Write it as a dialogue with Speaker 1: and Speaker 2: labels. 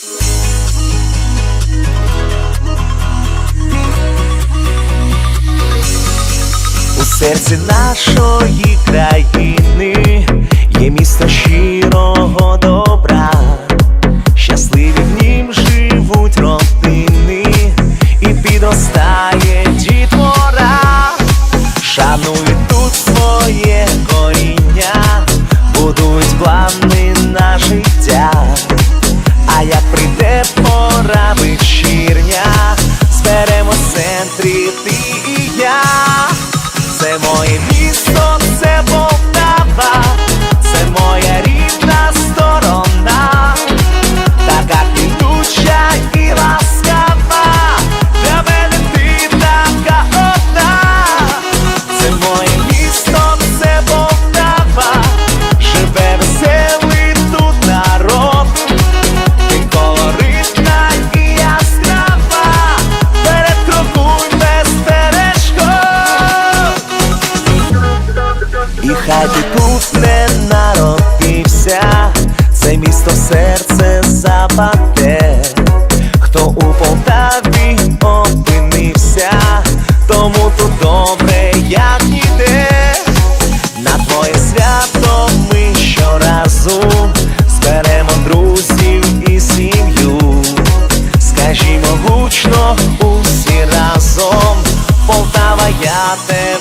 Speaker 1: У серці нашої країни є місто щирого добра, щасливі в нім живуть родини, і підростає дітвора, шанують тут своє коріння, будують плани на життя. Як прийде пора вечірня, зберемо в центрі ти це місто серце западе. Хто у Полтаві опинився, тому тут добре, як ніде. На твоє свято ми щоразу зберемо друзів і сім'ю. Скажімо гучно усі разом, Полтава, я тебе